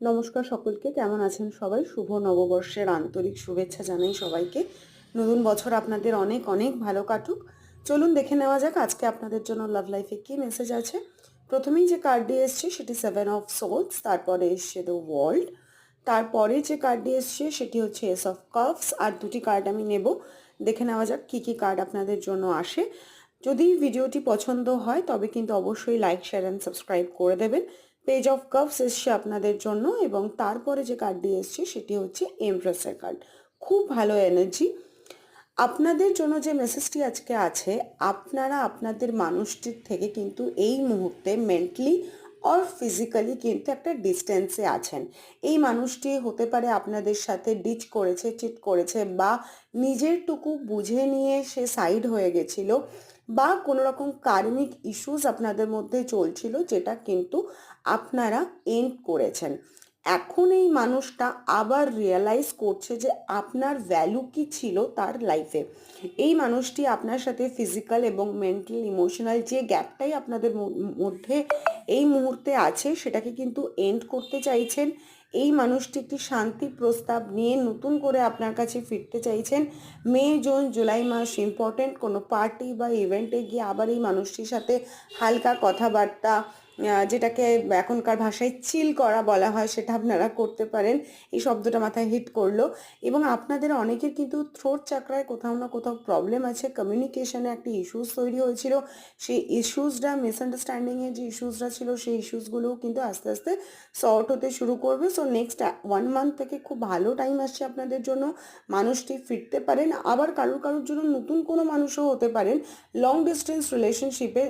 নমস্কার সকলকে, কেমন আছেন সবাই? শুভ নববর্ষের আন্তরিক শুভেচ্ছা জানাই সবাইকে। নতুন বছর আপনাদের অনেক অনেক ভালো কাটুক। চলুন দেখে নেওয়া যাক, আজকে আপনাদের জন্য লাভ লাইফে কী মেসেজ আছে। প্রথমেই যে কার্ডটি এসছে, সেটি সেভেন অফ সোলস তারপরে এসছে দ্য ওয়ার্ল্ড তারপরে যে কার্ডটি এসছে, সেটি হচ্ছে এস অফ কাপস আর দুটি কার্ড আমি নেব। দেখে নেওয়া যাক কী কী কার্ড আপনাদের জন্য আসে। যদি ভিডিওটি পছন্দ হয়, তবে কিন্তু অবশ্যই লাইক শেয়ার অ্যান্ড সাবস্ক্রাইব করে দেবেন। পেজ অফ কাপস এসছে আপনাদের জন্য এবং তারপরে যে কার্ডটি এসছে সেটি হচ্ছে এমপ্রেসের কার্ড খুব ভালো এনার্জি আপনাদের জন্য যে মেসেজটি আজকে আছে, আপনারা আপনাদের মানুষটির থেকে কিন্তু এই মুহূর্তে মেন্টালি অর ফিজিক্যালি কিন্তু একটা ডিস্টেন্সে আছেন। এই মানুষটি হতে পারে আপনাদের সাথে ডিচ করেছে চিট করেছে বা নিজেরটুকু বুঝে নিয়ে সে সাইড হয়ে গেছিল। বা কোনো রকম কার্মিক ইস্যুস আপনাদের মধ্যে চলছিল যেটা কিন্তু আপনারা এন্ড করেছেন। এখন এই মানুষটা আবার রিয়েলাইজ করছে যে আপনার ভ্যালু কি ছিল তার লাইফে এই মানুষটি আপনার সাথে ফিজিক্যাল এবং মেন্টাল ইমোশনাল যে গ্যাপটাই আপনাদের মধ্যে এই মুহূর্তে আছে, সেটাকে কিন্তু এন্ড করতে চাইছেন। এই মানুষটি একটি শান্তি প্রস্তাব নিয়ে নতুন করে আপনার কাছে ফিরতে চাইছেন। মে, জুন, জুলাই মাস ইম্পর্টেন্ট কোনো পার্টি বা ইভেন্টে গিয়ে আবার এই মানুষটির সাথে হালকা কথাবার্তা যেটাকে এখনকার ভাষায় চিল করা বলা হয়, সেটা আপনারা করতে পারেন। এই শব্দটা মাথায় হিট করল। এবং আপনাদের অনেকের কিন্তু থ্রোট চাকরায় কোথাও না কোথাও প্রবলেম আছে। কমিউনিকেশনে একটা ইস্যুস তৈরি হয়েছিল। সেই ইস্যুসটা মিসআন্ডারস্ট্যান্ডিংয়ের যে ইস্যুসটা ছিল, সেই ইস্যুসগুলোও কিন্তু আস্তে আস্তে সর্ট হতে শুরু করবে। সো নেক্সট ওয়ান মান্থ থেকে খুব ভালো টাইম আসছে আপনাদের জন্য। মানুষটি ফিরতে পারেন। আবার কারোর কারোর জন্য নতুন কোনো মানুষও হতে পারেন। লং ডিস্টেন্স রিলেশনশিপে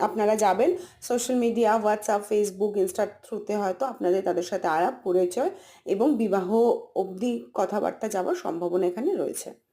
আপনারা যাবেন। সোশ্যাল মিডিয়া হোয়াটসঅ্যাপ ফেসবুক ইনস্টার থ্রুতে হয়তো আপনাদের তাদের সাথে আলাপ, পরিচয় এবং বিবাহ অবধি কথাবার্তা যাওয়ার সম্ভাবনা এখানে রয়েছে।